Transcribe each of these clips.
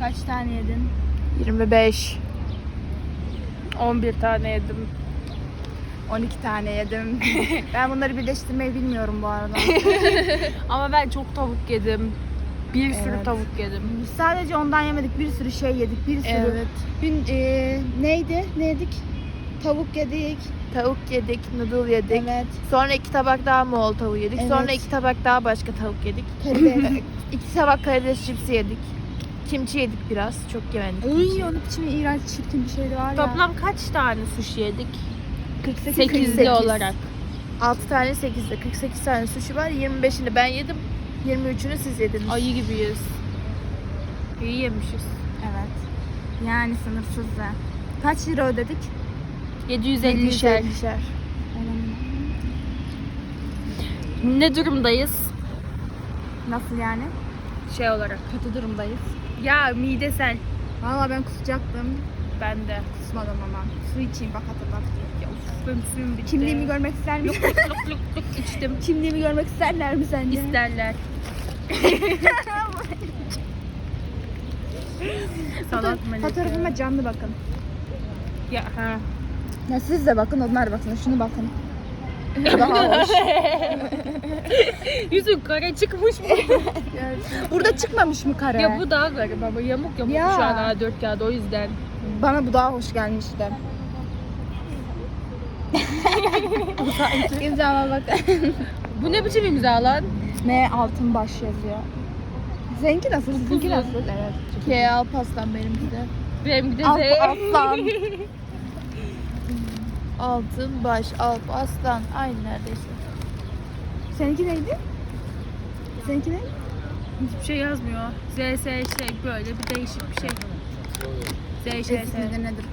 Kaç tane yedin? 25. 11 tane yedim. 12 tane yedim. ben bunları birleştirmeyi bilmiyorum bu arada. Ama ben çok tavuk yedim. Bir sürü Evet. tavuk yedim. Biz sadece ondan yemedik. Bir sürü şey yedik. Bir sürü. Evet. Dün e, neydi? Ne yedik? Tavuk yedik. Tavuk yedik, noodle yedik. Evet. Sonra iki tabak daha mol tavuğu yedik. Evet. Sonra iki tabak daha başka tavuk yedik. Karides. iki tabak karides çipsi yedik. Kimçi yedik biraz. Çok yemedik. Iy onun biçimi iğrenç çirkin bir şeydi var ya. Toplam kaç tane sushi yedik? 48. 8'li 48. olarak. 6 tane 8'de 48 tane sushi var. 25'ini ben yedim. 23'ünü siz yediniz. Ayı gibiyiz. İyi yemişiz. Evet. Yani sınırsız da. Kaç lira ödedik? 750 şer. 750'şer. Ne durumdayız? Nasıl yani? Şey olarak. Kötü durumdayız. Ya midesel. Valla ben kusacaktım. Ben de. Kusmadım ama. Su içeyim bak hatırlat. Ya benim suyum bitti. Kimliğimi görmek ister misin? Luk luk luk luk içtim. Kimliğimi görmek isterler mi sence? İsterler. Salat Foto- meleke. Fotoğrafıma canlı bakın. Ya ha. Ya siz de bakın onlar bakın. Şunu bakın. Daha hoş. Yüzün kara çıkmış mı? Burada çıkmamış mı kare? ya bu daha garip ama yamuk yamuk Ya. şu an A4 kağıdı o yüzden. Bana bu daha hoş gelmişti. İmzama bakın. Bu ne biçim imza lan? M altın baş yazıyor. Seninki nasıl? Sizinki nasıl? Evet. K Alpaslan benimki de. Benimki de Alp Z. aslan. Altın baş, Alp aslan. Aynı neredeyse. Seninki neydi? Seninki ne? Hiçbir şey yazmıyor. Z, S, şey böyle bir değişik bir şey. Z, Ş, S. midir nedir?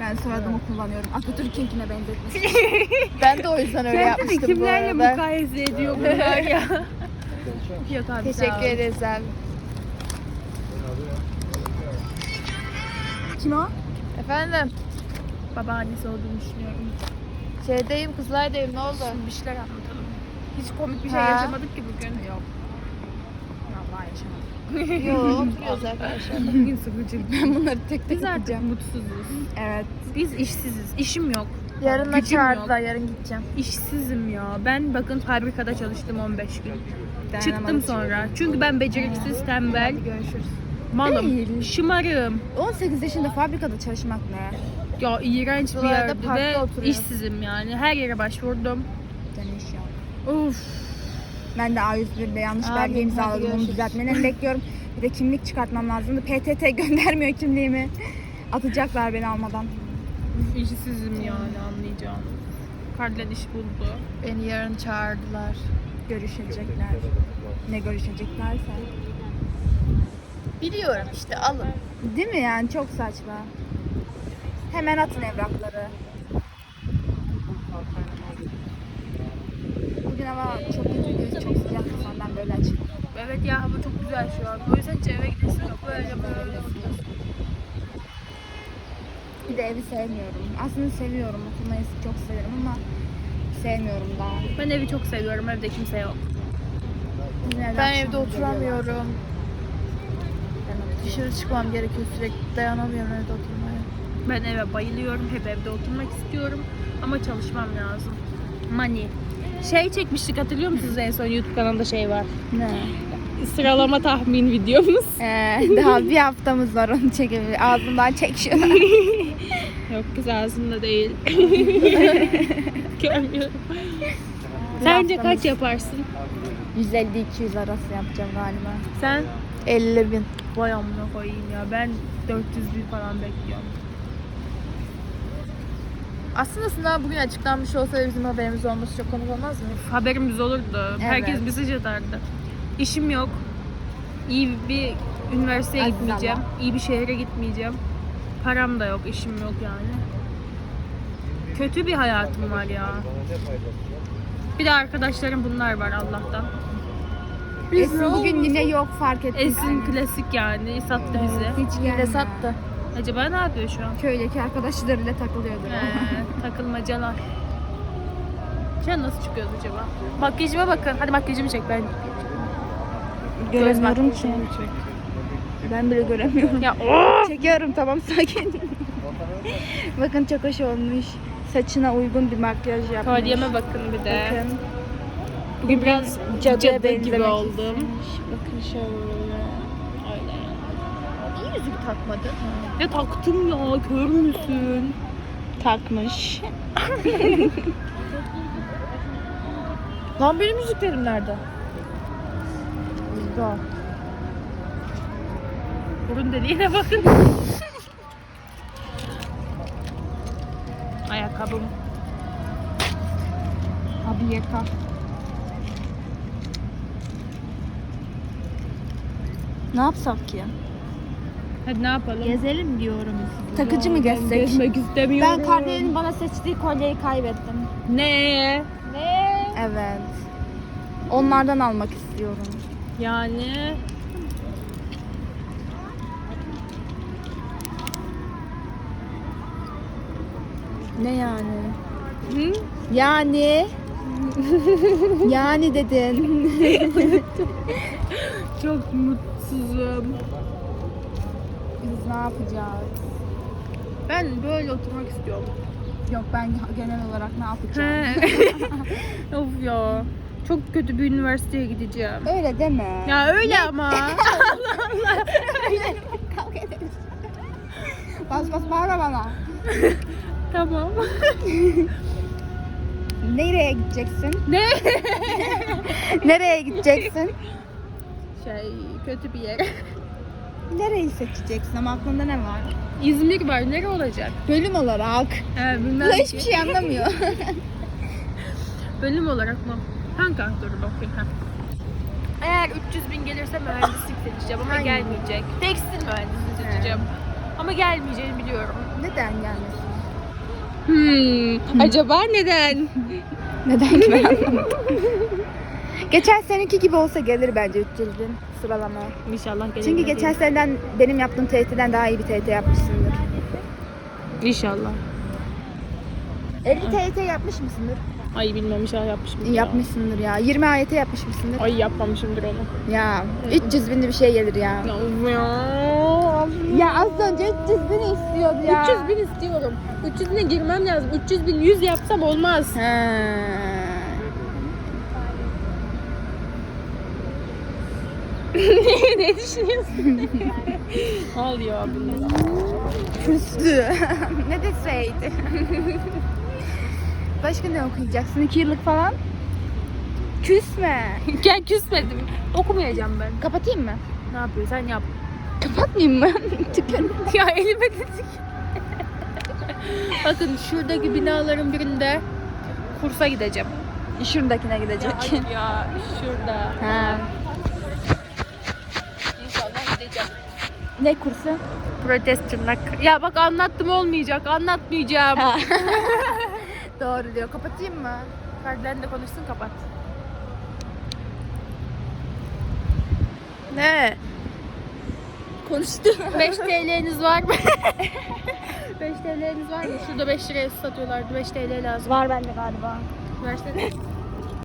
Ben soyadımı kullanıyorum. Atatürk'ünkine benzetmiş. Ben de o yüzden öyle yapmıştım bu arada. mukayese ediyor bunlar ya? Yok abi sağ Teşekkür ederiz abi. Kim o? Efendim, Babaannesi olduğunu düşünüyorum. şeydeyim, Kızılay'dayım. Ne oldu? Şimdi bir şeyler anlatalım. Hiç komik bir şey Ha. yaşamadık ki bugün. Yok. Vallahi yaşamadım. Yok, oturuyoruz arkadaşlar. Bugün sıkıcı. Ben bunları tek tek Biz artık okuyacağım. mutsuzuz. Evet. Biz işsiziz. İşim yok. Yarın da Gücüm çağırdılar, yarın gideceğim. İşsizim ya. Ben bakın fabrikada çalıştım 15 gün. Çıktım sonra. Çünkü ben beceriksiz, tembel, görüşürüz. malım, Değil. şımarım. 18 yaşında fabrikada çalışmak ne? Ya iğrenç bir Buralarda parkta ve oturuyor. işsizim yani. Her yere başvurdum. Dönüş yok. Uf. Ben de A101'de yanlış Abi, belge hadi imzaladım. Onu görüşürüz. bekliyorum. Bir de kimlik çıkartmam lazımdı. PTT göndermiyor kimliğimi. Atacaklar beni almadan. İşsizim yani anlayacağım. Karlen iş buldu. Beni yarın çağırdılar. Görüşecekler. Ne görüşeceklerse. Biliyorum işte, alın. Değil mi yani? Çok saçma. Hemen atın evrakları. Bugün hava çok kötüydü. Çok sıcaktı sonradan böyle açık. Evet ya hava çok güzel şu an. O yüzden eve gidesim yok. Böyle böyle. Bir de evi sevmiyorum. Aslında seviyorum. Oturmayı çok severim ama sevmiyorum daha. Ben evi çok seviyorum. Evde kimse yok. Ben evde oturamıyorum. Dışarı çıkmam gerekiyor sürekli. Dayanamıyorum evde oturmaya. Ben eve bayılıyorum. Hep evde oturmak istiyorum. Ama çalışmam lazım. Money. Şey çekmiştik hatırlıyor musunuz en son YouTube kanalında şey var. Ne? Sıralama tahmin videomuz. Ee, daha bir haftamız var onu çekebilir. Ağzından çek şunu. Yok kız ağzında değil. Görmüyorum. Sence kaç yaparsın? 150-200 arası yapacağım galiba. Sen? 50 bin. Vay amına koyayım ya. Ben 400 bin falan bekliyorum. Aslında sınav bugün açıklanmış olsa ve bizim haberimiz olması çok komik olmaz mı? Haberimiz olurdu. Herkes Evet. mesaj atardı. İşim yok. İyi bir üniversiteye Aziz gitmeyeceğim. Allah. İyi bir şehre gitmeyeceğim. Param da yok, işim yok yani. Kötü bir hayatım var ya. Bir de arkadaşlarım bunlar var Allah'tan. Esin bugün yine yok fark ettim. Esin klasik yani sattı bizi. Hiç Yine gelmiyor. sattı. Acaba ne yapıyor şu an? Köydeki arkadaşlarıyla takılıyordur. Ee, takılmacalar. Sen nasıl çıkıyoruz acaba? Makyajıma bakın. Hadi makyajımı çek ben. Göremiyorum ki. Ben bile göremiyorum. Ya oh! Çekiyorum tamam sakin. Bakın çok hoş olmuş. Saçına uygun bir makyaj yapmış. Kolyeme bakın bir de. Bakın. Bugün biraz cadı gibi oldum. Bakın şöyle. Takmadın? Ne taktım ya kör müsün? Takmış. Lan benim yüzüklerim nerede? Burada. Burun deliğine bakın. Ayakkabım. Abi yaka. Ne yapsak ki? Hadi ne yapalım? Gezelim diyorum. Takıcı mı gezsek? Gezmek istemiyorum. Ben Kardelen'in bana seçtiği kolyeyi kaybettim. Ne? Ne? Evet. Onlardan almak istiyorum. Yani Ne yani? Hı? Yani yani dedin. çok mutsuzum. Biz ne yapacağız? Ben böyle oturmak istiyorum. Yok ben genel olarak ne yapacağım? He. of ya. Çok kötü bir üniversiteye gideceğim. Öyle deme. Ya öyle ama. Kavga ederiz. Bas bas bağırma bana. tamam. Nereye gideceksin? Ne? Nereye gideceksin? Şey kötü bir yer. Nereyi seçeceksin ama aklında ne var? İzmir var. Nere olacak? Bölüm olarak. He, bilmem ki. hiçbir şey anlamıyor. Bölüm olarak mı? Hangi dur bakayım. Ha. Eğer 300 bin gelirse mühendislik seçeceğim ama Hangi? gelmeyecek. Tekstil mühendisliği seçeceğim. Ama gelmeyeceğini biliyorum. Neden gelmesin? Hmm, acaba neden? Neden ki ben anlamadım. Geçen seneki gibi olsa gelir bence 300 bin sıralama. İnşallah gelir. Çünkü geçen seneden benim yaptığım TYT'den daha iyi bir TYT yapmışsındır. İnşallah. 50 TYT yapmış mısındır? Ay bilmem inşallah yapmışım. Yapmışsındır ya. 20 AYT yapmış mısındır? Ay yapmamışımdır onu. Ya 300 bin bir şey gelir ya. Ya. Ya az önce 300 bin istiyordu ya. 300 bin istiyorum. 300 bine girmem lazım. 300 bin 100 yapsam olmaz. He. Ne düşünüyorsun? Al ya bunu. Küstü. ne deseydi? Başka ne okuyacaksın? 2 yıllık falan? Küsme. Gel küsmedim. Okumayacağım ben. Kapatayım mı? Ne yapıyorsun sen yap. Kapatmayayım mı? Tükerim. ya elime dedik. Bakın şuradaki binaların birinde kursa gideceğim. Şuradakine gidecek. Hayır ya şurada. Ha. Ne kursu? Protest tırnak. Ya bak anlattım olmayacak. Anlatmayacağım. Doğru diyor. Kapatayım mı? Kardelen de konuşsun kapat. Ne? Konuştu. 5 TL'niz var mı? 5 TL'niz var mı? Şurada 5 liraya satıyorlardı. 5 TL lazım. Var bende galiba. Versene.